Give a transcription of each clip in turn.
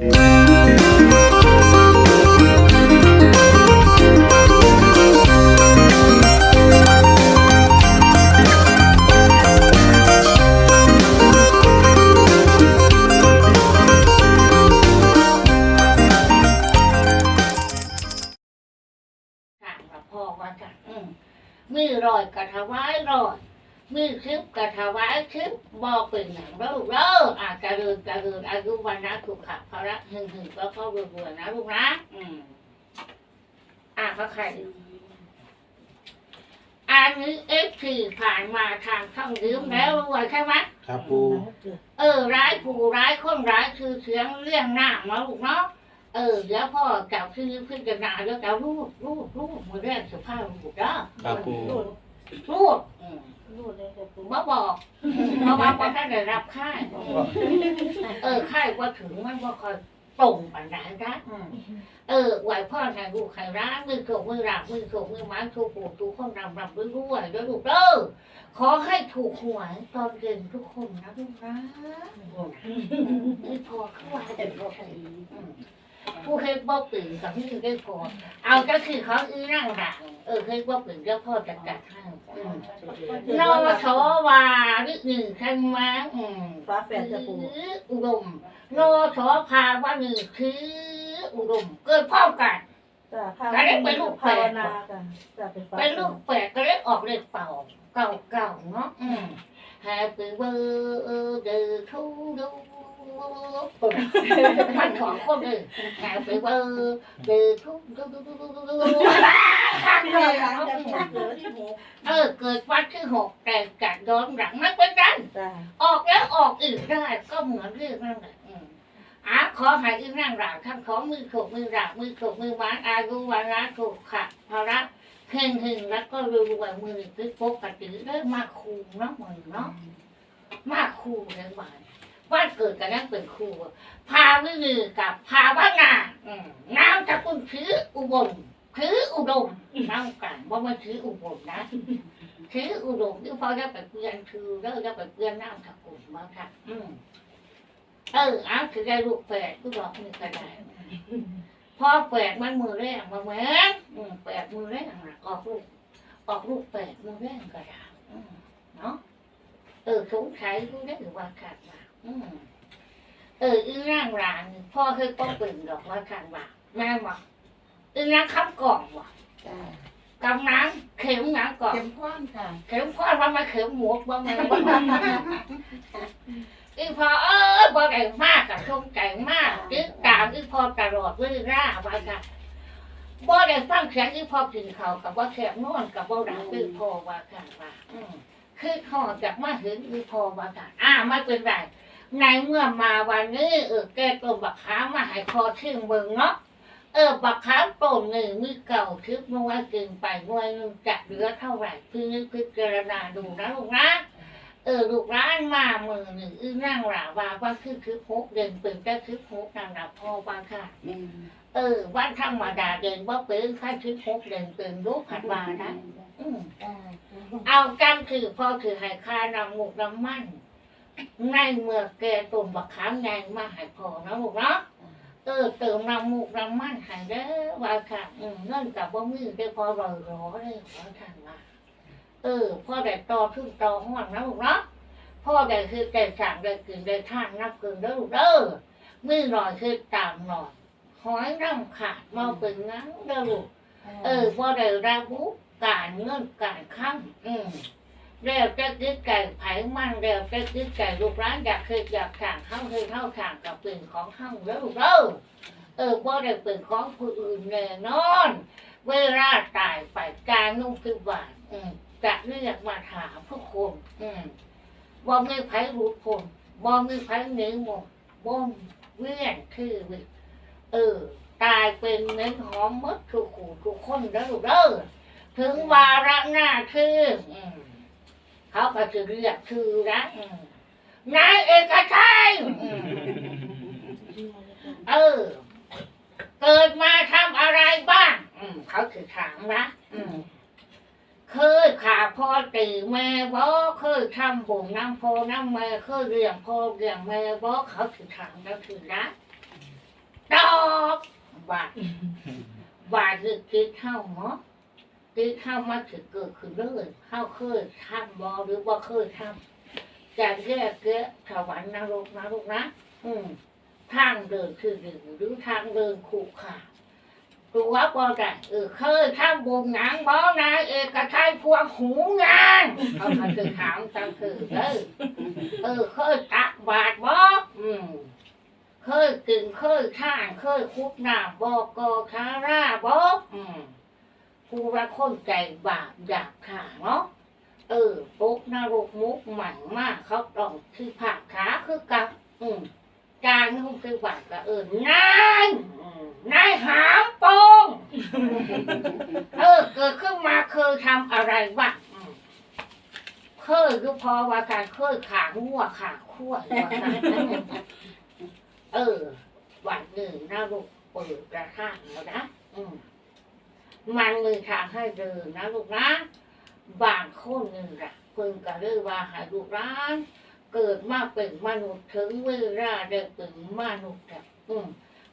ค่ะ อเป็นอย่างเราเด้ออาจจะเริญจะเริญอายุวันนะสุขะภาระหึงหึงก็เข้าเบื่อๆนะลูกนะอืมอ่าเขาใครอันนี้เอฟซีผ่านมาทางช่องยืมแล้วรวยใช่ไหมครับปูเออ ร้ายผู้ร้ายคนร้ายคือเสียงเรื่องหน้ามาลูกเนาะเออเดี๋ยวพ่อจับชื่อขึ้นกันนาแล้วจะรูดรูดรูดมือแรกสุภาพบุรุษเด้อครับปู รูดอืมรูดเลยแต่ปูบ่บอกเพราะว่าพอท่านได้รับค่ายเออค่ายว่าถึงมันว่าคอยตรงปัญญาจ้ะอืมเออไหวพ่อใครลูกใครร้านมือโขกมือหลับมือโขกมือไม้ถูกปูถูกคนรำรำด้วยด้วยแล้วลูกเด้อขอให้ถูกหวยตอนเย็นทุกคนนะลูกนะไม่พอเขาว่าแต่พอใคร ผู้ให้บ่ปืนกับนี่ได้พอเอาก็คือเขาอื้อนั่งด่างเออให้บ่ปืนก็พ่อจัดการให้อืมนอชอวาหรือหนึ่งขันมาอืมฟ้าแฝดจะปูคืออุดมนอชอพาว่าหนึ่งคืออุดม เกิดพร้อมกัน จ้ะภาก็ได้เป็นลูกแฝภาวดนาจ้ะจ้ะเป็นฟ้าเป็นลูกแฝดก็เลยออกเลขเป่าเก่าเก่าๆเนาะอืม Happy birthday to you มันของคนเลย Happy birthday to you ข้างเลยอะจะปูเกิดที่หกเออเกิดวันที่หกแต่กัดย้อนหลังไม่เป็นไรจ้ะออกแล้วออกอีกได้ก็เหมือนเรื่องนั่นแหละอืมอะขอให้อีกนั่งหลังทั้งของมือขกมือหลักมือขกมือวานอายุวันละถูกขัดภาระเฮงเฮงแล้วก็รวยๆมือคือปกติได้มาคูเนาะมือเนาะมาครูในวัน วันเกิดกันนั่นเป็นครูพาวิลือกับพาว่านาอืมน้ำจะคุณถืออุบลถืออุดมน้ำกันว่ามันถืออุบลนะถืออุดมที่พ่อจะไปเปลี่ยนคือแล้วจะไปเปลี่ยนน้ำตะกุลมาค่ะอืมเออเอาถือได้ลูกแฝดก็บอกนี่ก็ได้พอแฝดมันมือแรงมาเหมือนแฝดมือแรงน่ะออกลูกออกลูกแฝดมือแรงก็ได้เนาะเออสงสัยรู้ได้หรือว่าขาดว่า เอออีร่างร้านนี่พ่อเคยต้องเป็นดอกว่าขาดว่าแม่บอกอีร่างคำกล่องว่ะจ้ะกำน้ำเข็มน้ำก่อนเข็มพ่อนค่ะเข็มพ่อว่ามาเข็มหมวกว่ามาอีพอเออบ่ได้มากกับชมใจมากติดตามอีพอตลอดเวลาว่าค่ะบ่ได้ฟังเสียงอีพอกินข้าวกับว่าแคบนอนกับบ่ดังอีพอว่าค่ะว่าอืมคือขอจากมาถึงคือพอมากันอ่าไม่เป็นไร ในเมื่อมาวันนี้เออแกตัวบักขามมาให้คอชื่อเมืองเนาะเออบักขามต้นหนึ่งมือเก่าทึบเมื่อวานกินไปหน่วยหนึงจะเหลือเท่าไหร่คือนึกพิจารณาดูนะลูกนะเออลูกร้านมามือหนึ่งอื้อนั่งหลาว่าว่าคือคือพกเดินเป็นแค่คือพกนางรับพ่อว่าค่ะเออวันธรรมดาเดินว่าเป็นค่าคือพกเดินเป็นรู้ผัดวานะอืมเอากันคือพ่อคือให้ค่านำหมูกน้ำมัน ในเมื่อแกตุ่มบักขามแดงมาให้พอนะลูกเนาะเออเติมน้ำหมูกน้ำมันให้เด้อว่าค่ะอืมเงินกับบ่มีได้พอรอรอเลยว่าค่ะว่าเออพ่อได้ต่อขึ้นต่อห้องนะลูกเนาะพ่อได้คือได้สั่งได้กินได้ท่านนับเกินเด้อลูกเด้อมือหน่อยคือตามหน่อยหอยน้ำขาดมาเป็นงั้นเด้อลูกเออพอได้รับรู้การเงินการค้ำอืม แล้วจะคิดไก่ไผ่มันแล้วจะคิดไก่ลูกร้านอยากคยออยากข่างเข้าเคยเข้าข่างกับป็นของเข้าแล้วเด้อเออพอได้ป็นของผู้อื่นแน่นอน เวลาตายไปการนุ่งคือหวานอืมจะเรียกมาถามผู้คนอืมบ่มีไผรู้ผลบ่มีไผเหนือหมดบ่เวียนคือเออตายเป็นเน้นหอมมดทุกขู่ทุกคนแล้วเด้อถึงวาระหน้าคืออืม เขาก็จะเรียกชื่อนะอืมนายเอกชัยอืมเออ เกิดมาทำอะไรบ้างอืมเขาคือถามนะอืมเคยขาพ่อตีแม่บ่เคยทำบุญน้ำพ่อน้ำแม่เคยเลี้ยงพ่อเลี้ยงแม่บ่เขาคือถามแล้วคือนะบาทบาทคือคือเข้าเนาะ คือเข้ามาถึงเกิดขึ้นเลยเข้าเคยทำบอหรือว่าเคยทำจะแยกแยะสวรรค์นรกนะลูกนะ อืมทางเดินคือหนึ่งหรือทางเดินขู่ขาตัวบอได้เออเคยทำบุญหนังบอนายเอกชัยพวงหูงานเขามาคือถามจังคือเออเออเคยตักบาทบ่อืมเคยกินเคยท่านเคยคุกน้ำบอกกอคาราบ่อืม ผู้รักคนใจบาปอยากขาเนาะเออปกนรกมุกหมันมากเขาต้องที่ผักขาคือกับ อืมจางนุ่งคือบาทก็เออนายนายหามโปงเออ เกิดขึ้นมาเคยทำอะไรบ้างเคยก็พอว่าการเคยขางัวขาขั้วเออวันหนึ่งนะลูกเปิดกระข้างแล้วนะอืม มันมีทางให้เดินนะลูกนะบางคนหนึ่งอะเพิ่งก็เลยกว่าให้ลูกร้านเกิดมาเป็นมนุษย์ถึงเวลาได้เป็นมนุษย์อะอืม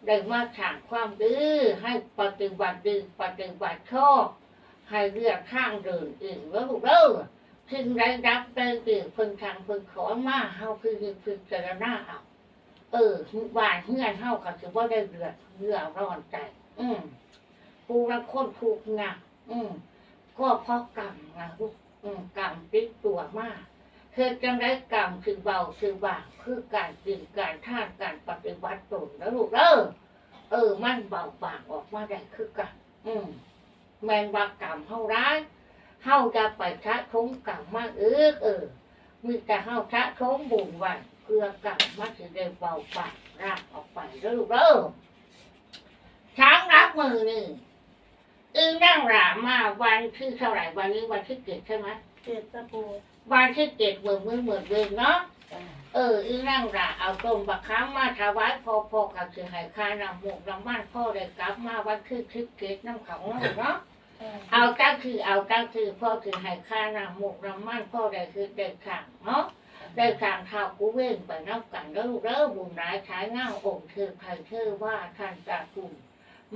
ได้มาถางความดื้อให้ปฏิบัติดีปฏิบัติชอบให้เลือกข้างเดินอื่นแล้วลูกเด้อถึงได้รับได้เปลี่ยนคนทางคนขอมาเฮาคือคือเจรณาเอาเออวานเฮือนเฮาก็คือว่าได้เดือดเรือร้อนใจอืม ผู้รักคนถูกงาอืมก็เพราะกรรมนะลูกอืมกรรมติดตัวมากคือจังได้กรรมคือเบาคือบางคือการดื่มการท่านการปฏิบัติตนแล้วลูกเออ เออ มันเบาบางออกมาได้คือกันอืมแมนว่ากรรมเฮาร้ายเฮาจะไปชะทงกรรมมากเออเออมีแต่เฮาชะทงบุญไว้เพื่อกรรมมันจะได้เบาปากรากออกไปแล้วลูกเด้อช้างรับมือนี่ อึงนั่งหลามาวันที่เท่าไหร่วันนี้วันที่เจ็ดใช่ไหมเจ็ดตะปูวันที่เจ็ดเหมือนมือเหมือนเดิมเนาะจ้าเอออึงนั่งหลาเอาต้มบักค้ามาถวายพ่อพ่อกับสิใหายคานำหมกน้ำมันพ่อได้กลับมาวันที่ทิพเกตน้ำเขาเนาะเนาะเอาก็คือเอาก็คือพ่อคือให้ค่าน้ำหมกน้ำมันพ่อได้คือเด็กขังเนาะได้ขังเท้ากูเว้นไปนับกันแล้วเริ่มบุญร้ายใช้เงาองค์คือใครเชื่อว่าท่านตากุม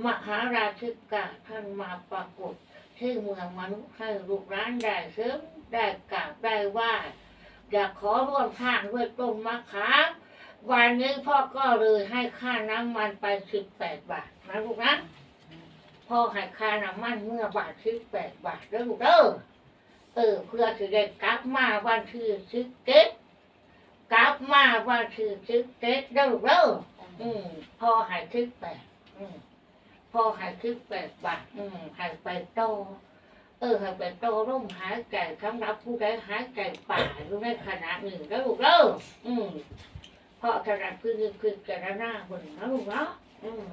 มหาราชิกาท่านมาปรากฏที่เมืองมนุษย์ให้ลูกร้านได้ซึ้งได้กราบได้ไหว่าอยากขอร่วมข้างด้วยต้นมะขามวันนี้พ่อก็เลยให้ค่าน้ำมันไปสิบแปดบาทนะลูกนะพ่อให้ค่าน้ำมันเมื่อบาทสิบแปดบาทเด้อลูกเด้อเออเพื่อจะได้กลับมาวันที่สิบเจ็ดกลับมาวันที่สิบเจ็ดเด้อลูกเด้ออืมพ่อให้สิบแปดอืม พอให้สิบแปดบาทอืมให้ไปโต เออให้ไปโตร่มหายใจสำรับผู้ใดหายใจป่าอยู่ในขณะหนึ่งเด้อลูกเด้ออืมพอถนัดคือคือเจรณาบนนะลูกเนาะอืม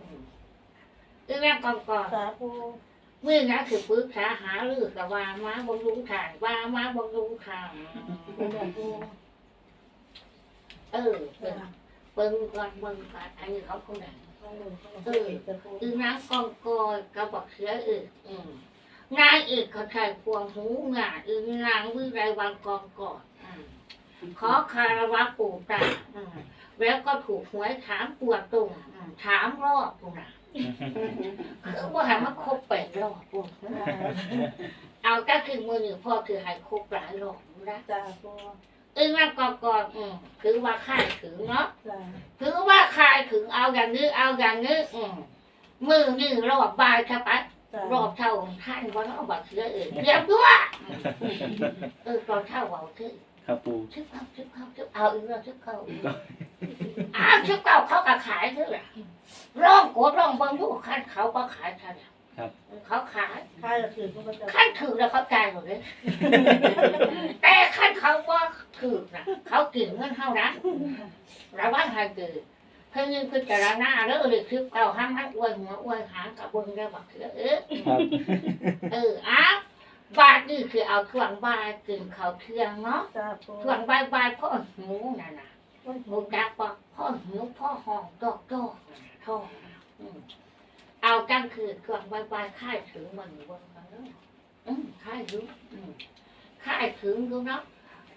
อีกแล้วก่อนก่อนสาปูเมื่อนั้นคือปรึกษาหารือกับว่ามาบำรุงทานว่ามาบำรุงทานปูตะปูเออเปิ้งก่อนเบิ้งก่อนอันนี้เขาคนไหน ต้องลงต้องลงตะปูอือน้ำกองกอยกระบอกเสืออึกอืมนายอึกเขาใช้พวงหูงาอือนางวิไรวันกองกอดอืมขอคารวะปู่ตาอืมแล้วก็ถูกหวยถามปวดตุ่มอืมถามรอบตุ่นะคือว่าห้มันครบแปดรอบปุ่เอาก็คือมือหนึ่งพ่อคือให้ครบหลายรอบนะ จ้าปู่ งนั่นก่อนก่อนอืมถือว่าค่ายถึงเนาะจ้าถือว่าค่ายถึงเอาอย่างนี้เอาอย่างนี้อืมมือหนึ่งรอบบายใช่ปะจ้ารอบเท่าท่านว่าเอาบัตรเสือเองเรียบด้วยเออตอนเท่าเอาที่ครับปูชิบเข้าชิบเข้าชิบเอาอีกแล้วชิบเข้าอีกอ้าวชิบเข้าเขาก็ขายด้วยแหละร่องกดร่องเบางลูกขั้นเขาก็ขายใช่ไห มเขาขายข้าจะถือก็จะขั้นถือแล้วเขาจ่ายหมดเลย แต่ขั้นเขาว่าถือนะเขากินเงินเท่านั้นระวังให้เกิดเพิ่งยิงพิจารณาแล้วเด็กคือเก่าห้ามให้อวยหัวอวยหางกับเบิ้งได้บักเสือเออครับ เอออ้าวบาทนี่คือเอาช่วงบายกินข้าวเที่ยงเนาะจ้าปูช่วงบายบายพ่อหิวน่ะนะ หมูจักปะพ่อหิวพ่อห้องจอกจอกท้องอืม เอาจังคือช่วงบายบายค่ายถึงมันบนกันเนาะอืมค่ายอยู่อืมค่ายถึงดูเนาะ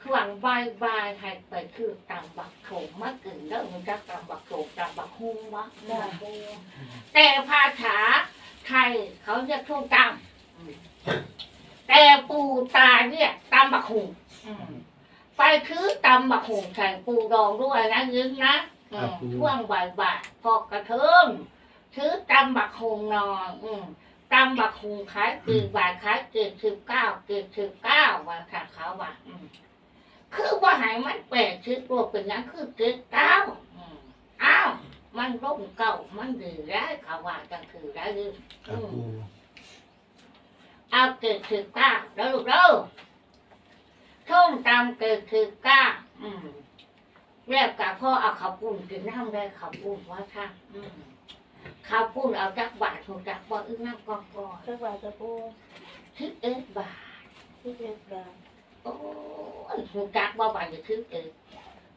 ขวางบายบายให้ไปคือตามบักโขงมาเกินแล้วมันจะตามบักโขงตามบักฮุงวะจ้าปูแต่ภาษาไทยเขาเรียกช่วงตามแต่ปูตาเนี่ยตามบักฮุงอืมไปคือตามบักฮุงใส่ปูดองด้วยนะยึงนะอืมช่วงบ่ายบ่ายๆพอกระเทิง ถือตามบักฮงนอนอืมตำบักหุงขายเกินบาทขายเกินสิบเก้าเกินสิบเก้าว่าค่ะเขาว่าอืมคือว่าหายมันแปลกชื่อตัวเป็นหยังคือเกินเก้าอืมอ้าวมันร่มเก่ามันดีได้วเขาว่าจังคือได้ดื้อครับปูเอาเกินสิบเก้าแล้วลูกเด้อท่มตำเกินสิบเก้า อืมแล้วกับพ่อเอาข้าวปุ้นกินน้ำได้ข้าวปุ้นว่าค่ะอืม ข้าวปุ้นเอาจักบาทถูกจักบ่อึ้งน้ำกองกอนจักบาทจ้าปูทิศเอ็ดบาทที่เจ็ดบาทโอ้ยหูจักว่าบาทจะทิศเอ็ด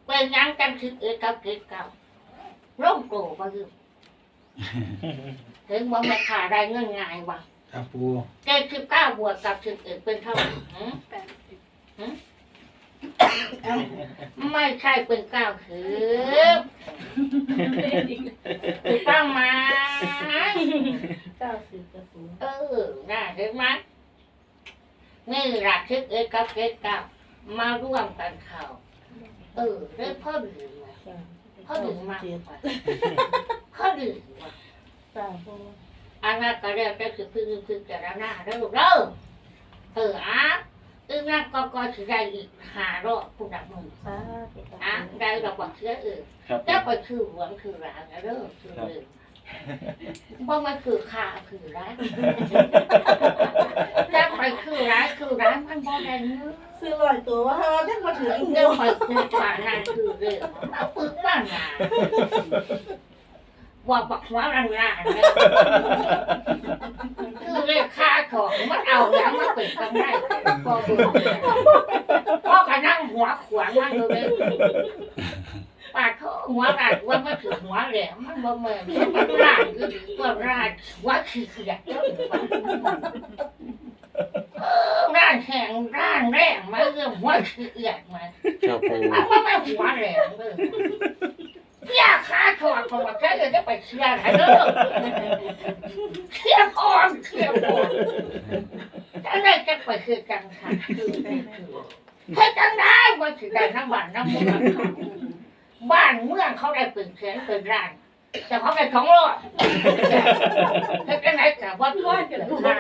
เป็นหยังกันทิศเอ็ดกับเกิดเก่าร่มโตบ่ยืมถึงว่าแม่ขาได้เงินง่ายว่ะครับปูเจ็ดสิบเก้าบวกกับทิศเอ็ดเป็นเท่าไหร่หืมแปดสิบ ไม่ใช่เป็นเก้าคือ ถูกต้องไหมเก้าสิบจ้าปูเออน่าเห็นไหมนี่หลักทิศเอ็ดกับเกิดเก่ามาร่วมกันเข้าเออได้พ่อดื่มไหมจ้าพ่อดื่มมากเจ็ดกว่าพ่อดื่มว่ะจ้าปูอันนั้นก็เรียกได้คือพึ่งพึ่งแต่ละหน้าแล้วลูกเด้อเอออะ อึ้งนั่นก็ก็ถือได้อีกหารอบผู้ดักมึงสาธุจ้าอะได้ดอกบักเชื้อเออครับแต่ไปคือหวงคือร้านนะเด้อคือเรื่องเพราะมันคือขาคือร้านแต่ไปคือร้านคือร้านมันบ่ได้เนื้อซื้อลอยตัวว่าเราได้มาถึงเดี๋ยวไปคือขานั่นคือเรื่องเอาปึกบ้านนา ว่าบักหัวรันร้านเนี่ยคือเรียกค่าของมันเอาแล้วมันเป็นกันได้พอดูพ่อก็นั่งหัวขวางมันเลยปาดเขาหัวราดว่ามันถือหัวแหลมมันบ่เหมือนมันราดคือดีกว่าราดหัว่าคือเสียเจ้าหรือว่าเออร่างแข็งร่างแรงมาเรื่องหัวคือเอียดมาครับปูมันว่าไม่หัวแหลมเลย เสียขาถอดของแค่จะไปเชียร์ให้เด้อเครียดอ่อนเครียดอ่อนอะไรจะไปคือกันค่ะคือคือเฮ็ดจังได้ว่าสิได้น้ำบ้านน้ำเมืองบ้านเมืองเขาได้เป็นแสนเป็นล้านแต่เขาได้สองรอยเฮ็ดจังไดแต่ว่าร้อยกันค่ะ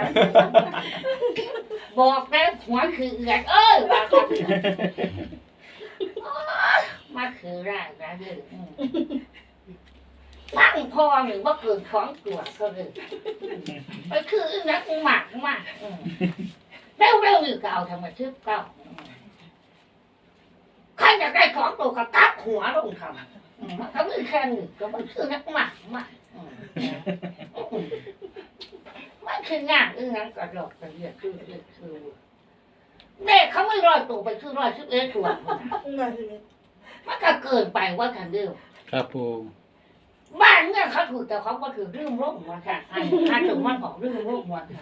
บอกแล้วหัวคือเอือดเออ มาคือได้นะเด้ออืมฟังพอหรือว่าเกินของตัวก็เลยไปคือนักหมากมากอืมเร็วเร็วๆนี่ก็เอาทำไมชื่อเก่าอืมใครอยากได้ของตัวก็ตับหัวลงทำอืมมันก็มีแค่หนึ่งก็มันคือนักหมากมากอืมอืมมันคืองานอึ้งนั้นก็หลอกกันเรียกคือเรียกคือเด็กเขาไม่รอยตัวไปคือรอยชิบเอ็ดตัวนะ มาสิมันก็เกินไปว่าทันเดียวครับปูบ้านเนี่ยเขาถูกแต่เขาก็ถือเรื่องโรคมาค่ะอันอันถึงมันของเรื่องโรคมาค่ะ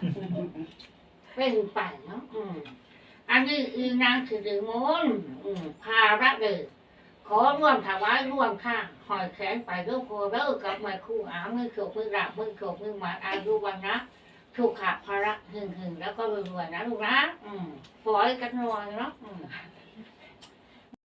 เป็นไปเนาะอืมอันนี้อีนางสิริมนต์อืมพาระเดชขอร่วมถวายร่วมข้างหอยแขนไปเรื่องโพเด้อกับมาคู่อามือโขกมือราบมือโขกมือหมาอายุวันนะถูกขาภาระหึงหึงๆแล้วก็รวยๆนะลูกนะอืมปล่อยกันหน่อยเนาะอืม